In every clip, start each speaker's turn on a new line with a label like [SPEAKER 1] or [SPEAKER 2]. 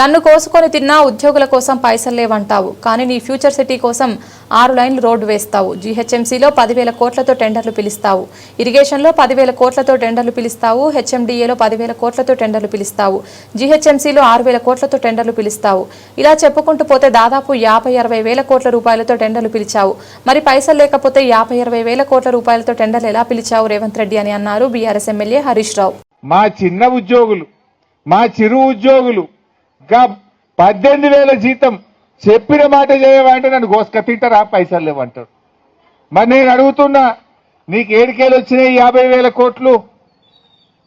[SPEAKER 1] నన్ను కోసుకొని తిన్నా ఉద్యోగుల కోసం పైసలు లేవంటావు కానీ నీ ఫ్యూచర్ సిటీ కోసం ఆరు లైన్లు రోడ్డు వేస్తావు. జీహెచ్ఎంసీలో పదివేల కోట్లతో టెండర్లు పిలుస్తావు. ఇరిగేషన్లో పదివేల కోట్లతో టెండర్లు పిలుస్తావు. హెచ్ఎండిఏలో పదివేల కోట్లతో టెండర్లు పిలుస్తావు. జీహెచ్ఎంసీలో ఆరు వేల కోట్లతో టెండర్లు పిలుస్తావు. ఇలా చెప్పుకుంటూ పోతే దాదాపు యాభై అరవై వేల కోట్ల రూపాయలతో టెండర్లు పిలిచావు. మరి పైసలు లేకపోతే యాభై అరవై వేల కోట్ల రూపాయలతో టెండర్లు ఎలా పిలిచావు రేవంత్ రెడ్డి అని అన్నారు బీఆర్ఎస్ ఎమ్మెల్యే హరీష్ రావు.
[SPEAKER 2] మా చిన్న ఉద్యోగులు మా చిరు ఉద్యోగులు గా పద్దెనిమిది వేల జీతం చెప్పిన మాట చేయమంటే నన్ను గోసుక తింటారా? పైసలు లేవంటారు. మరి నేను అడుగుతున్నా నీకు ఏడికేలు వచ్చినాయి యాభై వేల కోట్లు?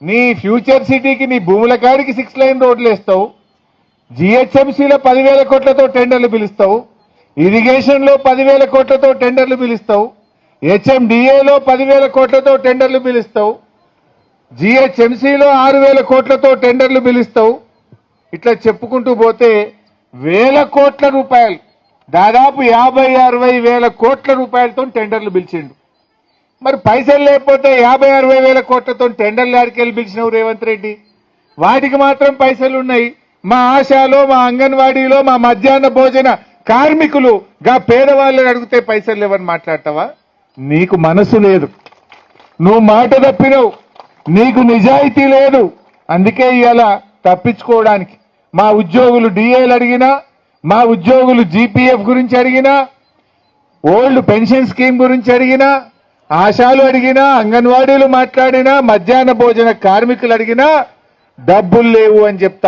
[SPEAKER 2] నీ ఫ్యూచర్ సిటీకి నీ భూముల కాడికి సిక్స్ లైన్ రోడ్లు వేస్తావు. జిహెచ్ఎంసీలో పదివేల కోట్లతో టెండర్లు పిలుస్తావు. ఇరిగేషన్లో పదివేల కోట్లతో టెండర్లు పిలుస్తావు. హెచ్ఎండిఏలో పదివేల కోట్లతో టెండర్లు పిలుస్తావు. జిహెచ్ఎంసీలో ఆరు వేల కోట్లతో టెండర్లు పిలుస్తావు. ఇట్లా చెప్పుకుంటూ పోతే వేల కోట్ల రూపాయలు దాదాపు యాభై అరవై వేల కోట్ల రూపాయలతో టెండర్లు పిలిచిండు. మరి పైసలు లేకపోతే యాభై అరవై వేల కోట్లతో టెండర్లు ఆడికెళ్ళి పిలిచినవు రేవంత్ రెడ్డి? వాటికి మాత్రం పైసలు ఉన్నాయి. మా ఆశాలో మా అంగన్వాడీలో మా మధ్యాహ్న భోజన కార్మికులు గా పేదవాళ్ళని అడిగితే పైసలు లేవని మాట్లాడతావా? నీకు మనసు లేదు. నువ్వు మాట తప్పినవు. నీకు నిజాయితీ లేదు. అందుకే ఇవాళ తప్పించుకోవడానికి. మా ఉద్యోగులు డిఏలు అడిగినా మా ఉద్యోగులు జీపీఎఫ్ గురించి అడిగినా ఓల్డ్ పెన్షన్ స్కీమ్ గురించి అడిగినా ఆశాలు అడిగినా అంగన్వాడీలు మాట్లాడినా మధ్యాహ్న భోజన కార్మికులు అడిగినా డబ్బులు లేవు అని చెప్తా